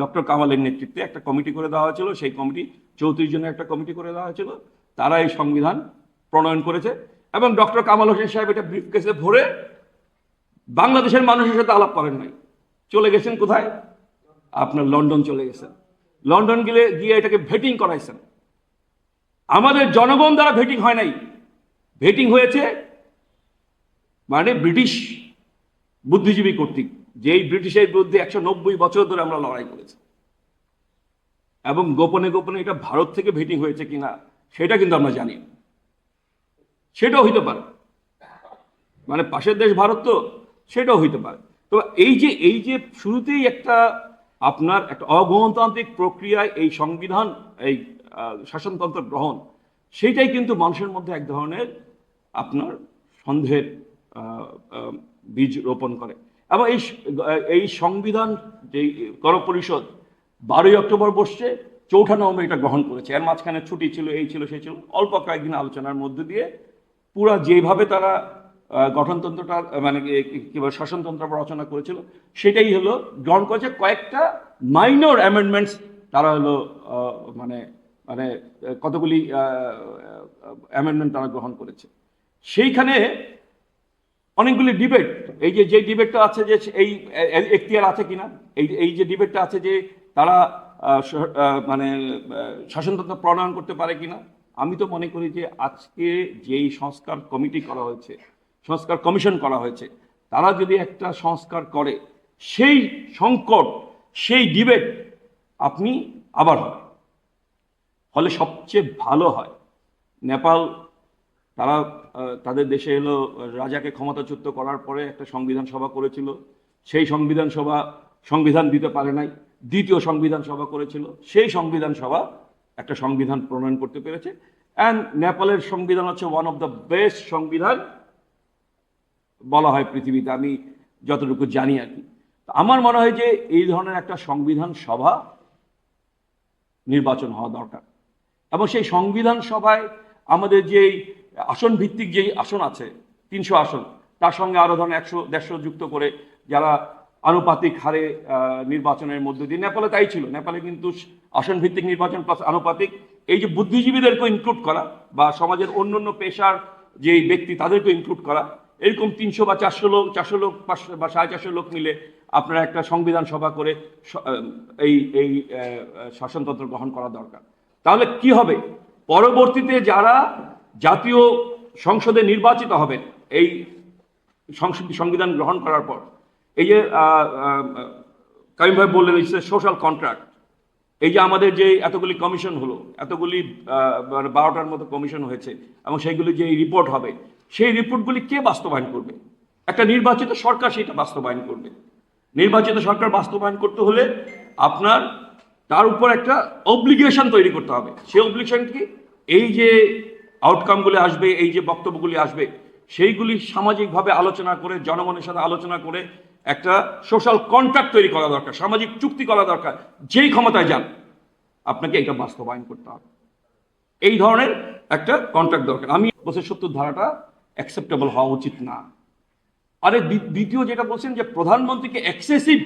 Doctor কামালের নেতৃত্বে একটা কমিটি করে দেওয়া হয়েছিল, সেই কমিটি চৌত্রিশ জনের একটা কমিটি করে দেওয়া হয়েছিল। তারা এই সংবিধান প্রণয়ন করেছে এবং ডক্টর কামাল হোসেন সাহেব এটা ব্রিফ কেসে ভরে বাংলাদেশের মানুষের সাথে আলাপ করেন নাই। চলে গেছেন কোথায়? আপনার লন্ডন চলে গেছেন। লন্ডন গেলে গিয়ে এটাকে ভেটিং করাইছেন। আমাদের জনগণ দ্বারা ভেটিং হয় নাই। ভেটিং হয়েছে মানে ব্রিটিশ বুদ্ধিজীবী কর্তৃক। যেই ব্রিটিশের বিরুদ্ধে একশো নব্বই বছর ধরে আমরা লড়াই করেছি। এবং গোপনে গোপনে এটা ভারত থেকে ভেটিং হয়েছে কিনা, সেটা কিন্তু আমরা জানি সেটাও হইতে পারে। মানে পাশের দেশ ভারত তো, সেটাও হইতে পারে। তো এই যে এই যে শুরুতেই একটা আপনার একটা অগণতান্ত্রিক প্রক্রিয়ায় এই সংবিধান, এই শাসনতন্ত্র গ্রহণ, সেইটাই কিন্তু মানুষের মধ্যে এক ধরনের আপনার সন্দেহের বীজ রোপণ করে। এবং এই এই সংবিধান যে গণপরিষদ বারোই অক্টোবর বসছে, চৌঠা নভেম্বর এটা গ্রহণ করেছে। এর মাঝখানে ছুটি ছিল, এই ছিল, সেই ছিল। অল্প কয়েকদিন আলোচনার মধ্যে দিয়ে পুরা যেভাবে তারা গঠনতন্ত্রটা মানে কিংবা শাসনতন্ত্র রচনা করেছিল, সেটাই হলো গ্রহণ করেছে। কয়েকটা মাইনর অ্যামেন্ডমেন্টস তারা হলো মানে মানে কতগুলি অ্যামেন্ডমেন্ট তারা গ্রহণ করেছে। সেইখানে অনেকগুলি ডিবেট এই যে যে ডিবেটটা আছে যে, এই এখতিয়ার আছে কিনা? এই এই যে ডিবেটটা আছে যে, তারা মানে শাসনতন্ত্র প্রণয়ন করতে পারে কিনা? আমি তো মনে করি যে, আজকে যেই সংস্কার কমিটি করা হয়েছে, সংস্কার কমিশন করা হয়েছে, তারা যদি একটা সংস্কার করে, সেই সংকট, সেই ডিবেট আপনি আবার হয় ফলে সবচেয়ে ভালো হয়, নেপাল তারা তাদের দেশে এলো, রাজাকে ক্ষমতাচ্যুত করার পরে একটা সংবিধান সভা করেছিল। সেই সংবিধান সভা সংবিধান দিতে পারে নাই। দ্বিতীয় সংবিধান সভা করেছিল। সেই সংবিধান সভা একটা সংবিধান প্রণয়ন করতে পেরেছে। অ্যান্ড নেপালের সংবিধান হচ্ছে ওয়ান অফ দ্য বেস্ট সংবিধান বলা হয় পৃথিবীতে, আমি যতটুকু জানি আর কি। আমার মনে হয় যে এই ধরনের একটা সংবিধান সভা নির্বাচন হওয়া দরকার। এবং সেই সংবিধান সভায় আমাদের যেই আসন ভিত্তিক যেই আসন আছে, তিনশো আসন, তার সঙ্গে আরও ধরেন একশো, দেড়শো যুক্ত করে যারা আনুপাতিক হারে নির্বাচনের মধ্য দিয়ে, নেপালে তাই ছিল। নেপালে কিন্তু আসন ভিত্তিক নির্বাচন প্লাস আনুপাতিক, এই যে বুদ্ধিজীবীদেরকে ইনক্লুড করা বা সমাজের অন্য অন্য পেশার যে ব্যক্তি, তাদেরকে ইনক্লুড করা, এরকম তিনশো বা চারশো লোক চারশো লোক বা সাড়ে চারশো লোক মিলে আপনারা একটা সংবিধান সভা করে এই এই শাসনতন্ত্র গ্রহণ করা দরকার। তাহলে কি হবে? পরবর্তীতে যারা জাতীয় সংসদে নির্বাচিত হবেন এই সংবিধান গ্রহণ করার পর। এই যে কাইম ভাই বললেন সোশ্যাল কন্ট্রাক্ট এই যে আমাদের যে এতগুলি কমিশন হলো, এতগুলি মানে বারোটার মতো কমিশন হয়েছে এবং সেইগুলি যে রিপোর্ট হবে, সেই রিপোর্টগুলি কে বাস্তবায়ন করবে? একটা নির্বাচিত সরকার সেটা বাস্তবায়ন করবে। নির্বাচিত সরকার বাস্তবায়ন করতে হলে আপনার, তার উপর একটা অব্লিগেশন তৈরি করতে হবে। সেই অব্লিগেশন কি? এই যে আউটকামগুলি আসবে, এই যে বক্তব্যগুলি আসবে, সেইগুলি সামাজিকভাবে আলোচনা করে, জনগণের সাথে আলোচনা করে একটা সোশ্যাল কন্ট্রাক্ট তৈরি করা দরকার, সামাজিক চুক্তি করা দরকার, যেই ক্ষমতায় যান, আপনাকে এটা বাস্তবায়ন করতে হবে। এই ধরনের একটা কন্ট্রাক্ট দরকার। আমি বলছি, সত্তর ধারাটা অ্যাকসেপ্টেবল হওয়া উচিত না। আরে দ্বি- দ্বিতীয় যেটা বলছেন যে প্রধানমন্ত্রীকে এক্সেসিভ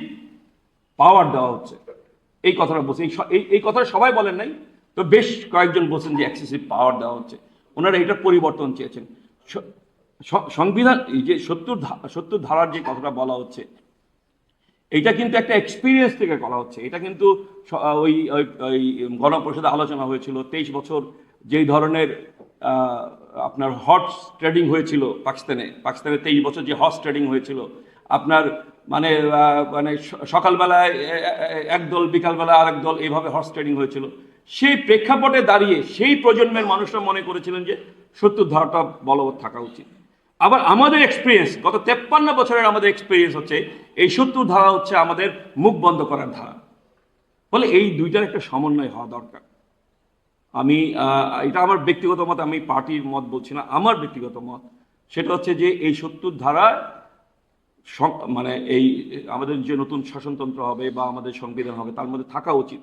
পাওয়ার দেওয়া হচ্ছে। এই কথাটা বলছেন এই এই কথাটা সবাই বলেন নাই, তো বেশ কয়েকজন বলছেন যে এক্সেসিভ পাওয়ার দেওয়া হচ্ছে। ওনারা এটার পরিবর্তন চেয়েছেন। সংবিধান, এই যে সত্তর সত্তর ধারার যে কথাটা বলা হচ্ছে এটা কিন্তু একটা এক্সপিরিয়েন্স থেকে করা হচ্ছে। এটা কিন্তু ওই, ওই- গণপরিষদে আলোচনা হয়েছিল, তেইশ বছর যেই ধরনের আপনার হর্স ট্রেডিং হয়েছিল পাকিস্তানে পাকিস্তানে তেইশ বছর যে হর্স ট্রেডিং হয়েছিল, আপনার মানে মানে সকালবেলায় একদল, বিকালবেলা আরেক দল এইভাবে হর্স ট্রেডিং হয়েছিল। সেই প্রেক্ষাপটে দাঁড়িয়ে সেই প্রজন্মের মানুষরা মনে করেছিলেন যে সত্তর ধারাটা বলবৎ থাকা উচিত। আবার আমাদের এক্সপিরিয়েন্স গত তেপ্পান্ন বছরের আমাদের এক্সপিরিয়েন্স হচ্ছে, এই সত্তর ধারা হচ্ছে আমাদের মুখ বন্ধ করার ধারা। ফলে এই দুইটার একটা সমন্বয় হওয়া দরকার। আমি এটা আমার ব্যক্তিগত মত, আমি পার্টির মত বলছি না, আমার ব্যক্তিগত মত। সেটা হচ্ছে যে এই সত্তর ধারা মানে এই, আমাদের যে নতুন শাসনতন্ত্র হবে বা আমাদের সংবিধান হবে, তার মধ্যে থাকা উচিত।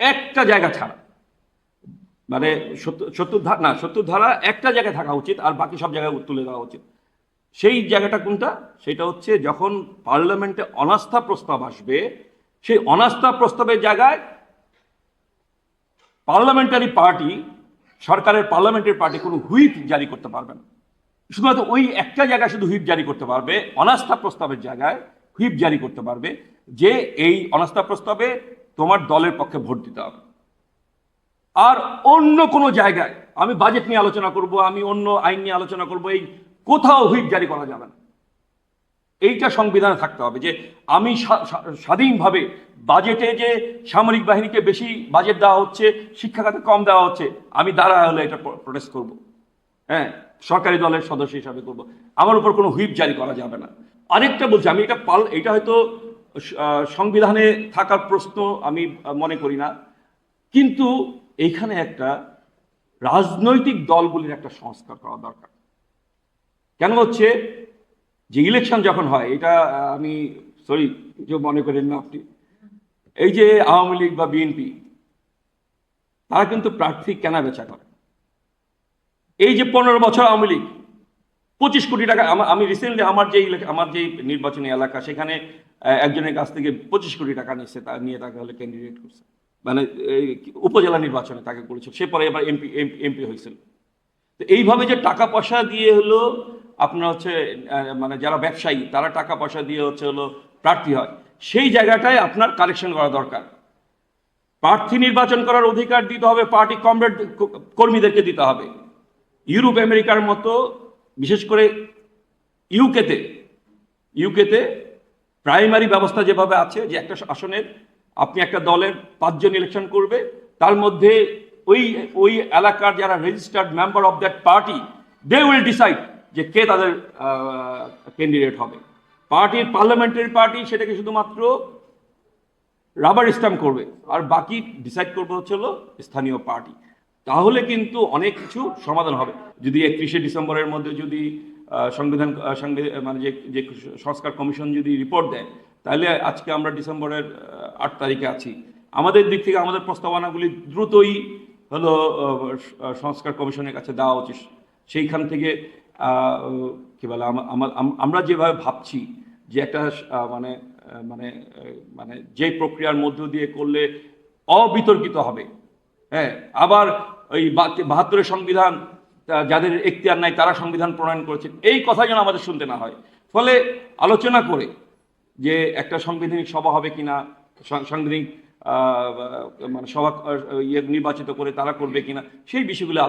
একটা জায়গা ছাড়া। মানে সত্তর না, সত্তর ধারা একটা জায়গায় থাকা উচিত আর বাকি সব জায়গায় তুলে দেওয়া উচিত। সেই জায়গাটা কোনটা? সেটা হচ্ছে যখন পার্লামেন্টে অনাস্থা প্রস্তাব আসবে, সেই অনাস্থা প্রস্তাবের জায়গায় পার্লামেন্টারি পার্টি, সরকারের পার্লামেন্টারি পার্টি কোনো হুইপ জারি করতে পারবে না। শুধুমাত্র ওই একটা জায়গায় শুধু হুইপ জারি করতে পারবে, অনাস্থা প্রস্তাবের জায়গায় হুইপ জারি করতে পারবে যে এই অনাস্থা প্রস্তাবে তোমার দলের পক্ষে ভোট দিতে হবে। আর অন্য কোনো জায়গায় আমি বাজেট নিয়ে আলোচনা করব, আমি অন্য আইন নিয়ে আলোচনা করব, এই কোথাও হুইপ জারি করা যাবে না। এইটা সংবিধানে থাকতে হবে যে আমি স্বা- স্বা- স্বাধীনভাবে বাজেটে যে সামরিক বাহিনীকে বেশি বাজেট দেওয়া হচ্ছে শিক্ষা খাতে কম দেওয়া হচ্ছে, আমি দাঁড়া হলে এটা প্রোটেস্ট করব। হ্যাঁ সরকারি দলের সদস্য হিসাবে করব। আমার উপর কোনো হুইপ জারি করা যাবে না। আরেকটা বলছি, আমি এটা পাল, এটা হয়তো সংবিধানে থাকার প্রশ্ন আমি মনে করি না। কিন্তু এইখানে একটা রাজনৈতিক দলগুলির একটা সংস্কার করা দরকার। কেন হচ্ছে? যে ইলেকশন যখন হয়, এটা আমি সরি যে মনে করেন না আপনি। এই যে আওয়ামী লীগ বা বিএনপি, তারা কিন্তু প্রার্থী কেনা বেচা করে। এই যে পনেরো বছর আওয়ামী লীগ পঁচিশ কোটি টাকা, আমা- রিসেন্টলি আমার যে আমার যে নির্বাচনী এলাকা, সেখানে একজনের কাছ থেকে পঁচিশ কোটি টাকা নিচ্ছে তা নিয়ে তাকে হলে ক্যান্ডিডেট করছে। মানে উপজেলা নির্বাচনে তাকে করেছিল সে পরে এবার এমপি এমপি হয়েছিল। তো এইভাবে যে টাকা পয়সা দিয়ে হলো, আপনার হচ্ছে মানে যারা ব্যবসায়ী, তারা টাকা পয়সা দিয়ে হচ্ছে হলো প্রার্থী হয়, সেই জায়গাটায় আপনার কালেকশন করা দরকার। প্রার্থী নির্বাচন করার অধিকার দিতে হবে, পার্টি কমরেড কর্মীদেরকে দিতে হবে। ইউরোপ, আমেরিকার মতো বিশেষ করে ইউকেতে ইউকেতে প্রাইমারি ব্যবস্থা যেভাবে আছে, যে একটা আসনের আপনি একটা দলের পাঁচজন ইলেকশন করবে, তার মধ্যে ওই ওই এলাকার যারা registered member of that party they will decide যে কে তাদের ক্যান্ডিডেট হবে। পার্টির পার্লামেন্টারি পার্টি সেটাকে শুধুমাত্র রাবার স্ট্যাম্প করবে, আর বাকি ডিসাইড করবে হচ্ছে হলো স্থানীয় পার্টি তাহলে কিন্তু অনেক কিছু সমাধান হবে। যদি একত্রিশে ডিসেম্বরের মধ্যে যদি সংবিধান মানে যে যে সংস্কার কমিশন যদি রিপোর্ট দেয়, তাহলে আজকে আমরা ডিসেম্বরের আট তারিখে আছি। আমাদের দিক থেকে আমাদের প্রস্তাবনাগুলি দ্রুতই হলো সংস্কার কমিশনের কাছে দেওয়া উচিত। সেইখান থেকে কি বলে, আমা- আমা- আম- আমরা যেভাবে ভাবছি যে একটা মানে মানে মানে যে প্রক্রিয়ার মধ্য দিয়ে করলে অবিতর্কিত হবে। হ্যাঁ আবার ওই বাহাত্তরের সংবিধান যাদের এখতিয়ার নাই তারা সংবিধান প্রণয়ন করেছেন এই কথা যেন আমাদের শুনতে না হয়। ফলে আলোচনা করে যে একটা সাংবিধানিক সভা হবে কিনা সাংবিধানিক মানে সভা ইয়ে নির্বাচিত করে তারা করবে কিনা, সেই বিষয়গুলো